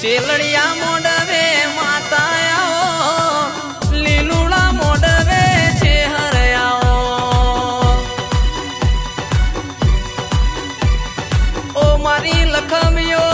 શેલડિયા મોડવે માતા આવો લીલુડા મોડવે છે હરયાઓ ઓ મારી લખમીઓ